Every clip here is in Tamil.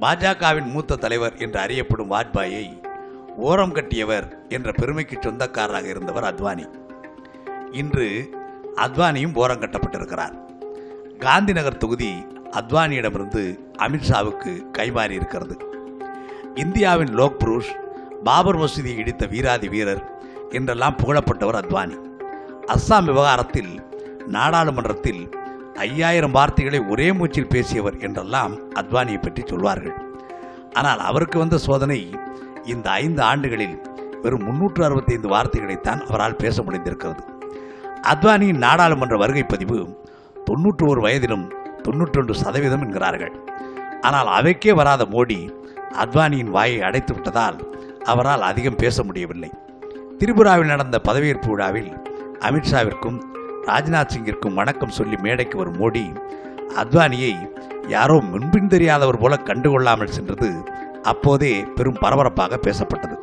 பாஜகவின் மூத்த தலைவர் என்று அறியப்படும் வாஜ்பாயை ஓரம் கட்டியவர் என்ற பெருமைக்கு சொந்தக்காரராக இருந்தவர் அத்வானி. இன்று அத்வானியும் ஓரம் கட்டப்பட்டிருக்கிறார். காந்தி நகர் தொகுதி அத்வானியிடமிருந்து அமித்ஷாவுக்கு கைமாறி இருக்கிறது. இந்தியாவின் லோக் புருஷ் பாபர் மசூதியை இடித்த வீராதி வீரர் என்றெல்லாம் புகழப்பட்டவர் அத்வானி. அஸ்ஸாம் விவகாரத்தில் நாடாளுமன்றத்தில் ஐயாயிரம் வார்த்தைகளை ஒரே மூச்சில் பேசியவர் என்றெல்லாம் அத்வானியை பற்றி சொல்வார்கள். ஆனால் அவருக்கு வந்த சோதனை இந்த ஐந்து ஆண்டுகளில் வெறும் முன்னூற்று அறுபத்தைந்து வார்த்தைகளைத்தான் அவரால் பேச முடிந்திருக்கிறது. அத்வானியின் நாடாளுமன்ற வருகை பதிவு தொன்னூற்று ஒரு வயதிலும் தொன்னூற்றொன்று சதவீதம் என்கிறார்கள். ஆனால் அவைக்கே வராத மோடி அத்வானியின் வாயை அடைத்து விட்டதால் அவரால் அதிகம் பேச முடியவில்லை. திரிபுராவில் நடந்த பதவியேற்பு விழாவில் அமித்ஷாவிற்கும் ராஜ்நாத் சிங்கிற்கும் வணக்கம் சொல்லி மேடைக்கு வரும் மோடி அத்வானியை யாரோ முன்பின் தெரியாதவர் போல கண்டுகொள்ளாமல் சென்றது அப்போதே பெரும் பரபரப்பாக பேசப்பட்டது.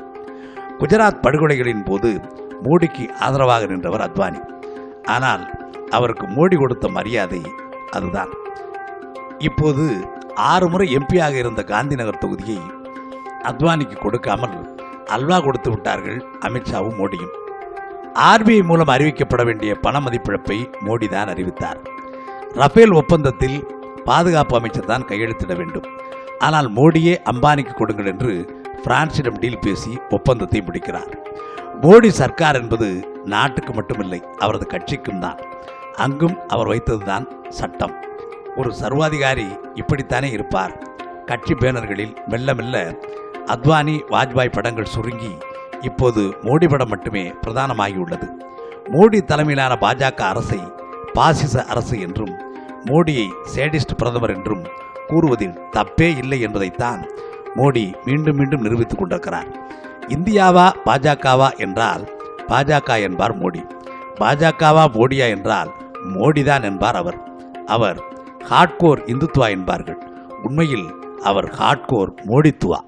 குஜராத் படுகொலைகளின் போது மோடிக்கு ஆதரவாக நின்றவர் அத்வானி. ஆனால் அவருக்கு மோடி கொடுத்த மரியாதை அதுதான். இப்போது ஆறு முறை எம்பியாக இருந்த காந்திநகர் தொகுதியை அத்வானிக்கு கொடுக்காமல் அல்வா கொடுத்து விட்டார்கள் அமித்ஷாவும் மோடியும். ஆர்பிஐ மூலம் அறிவிக்கப்பட வேண்டிய பண மதிப்பிழப்பை மோடி தான் அறிவித்தார். ரஃபேல் ஒப்பந்தத்தில் பாதுகாப்பு அமைச்சர் தான் கையெழுத்திட வேண்டும். ஆனால் மோடியே அம்பானிக்கு கொடுங்கள் என்று பிரான்சிடம் டீல் பேசி ஒப்பந்தத்தை முடிக்கிறார். மோடி சர்க்கார் என்பது நாட்டுக்கு மட்டுமில்லை அவரது கட்சிக்கும் தான். அங்கும் அவர் வைத்ததுதான் சட்டம். ஒரு சர்வாதிகாரி இப்படித்தானே இருப்பார்? கட்சி பேனர்களில் மெல்ல மெல்ல அத்வானி வாஜ்பாய் படங்கள் சுருங்கி இப்போது மோடி படம் மட்டுமே பிரதானமாகியுள்ளது. மோடி தலைமையிலான பாஜக அரசை பாசிச அரசு என்றும் மோடியை சேடிஸ்ட் பிரதமர் என்றும் கூறுவதில் தப்பே இல்லை என்பதைத்தான் மோடி மீண்டும் மீண்டும் நிரூபித்துக் கொண்டிருக்கிறார். இந்தியாவா பாஜகவா என்றால் பாஜக என்பார் மோடி. பாஜகவா மோடியா என்றால் மோடிதான் என்பார் அவர். அவர் ஹார்ட்கோர் இந்துத்துவா என்பார்கள். உண்மையில் அவர் ஹார்ட்கோர் மோடித்துவா.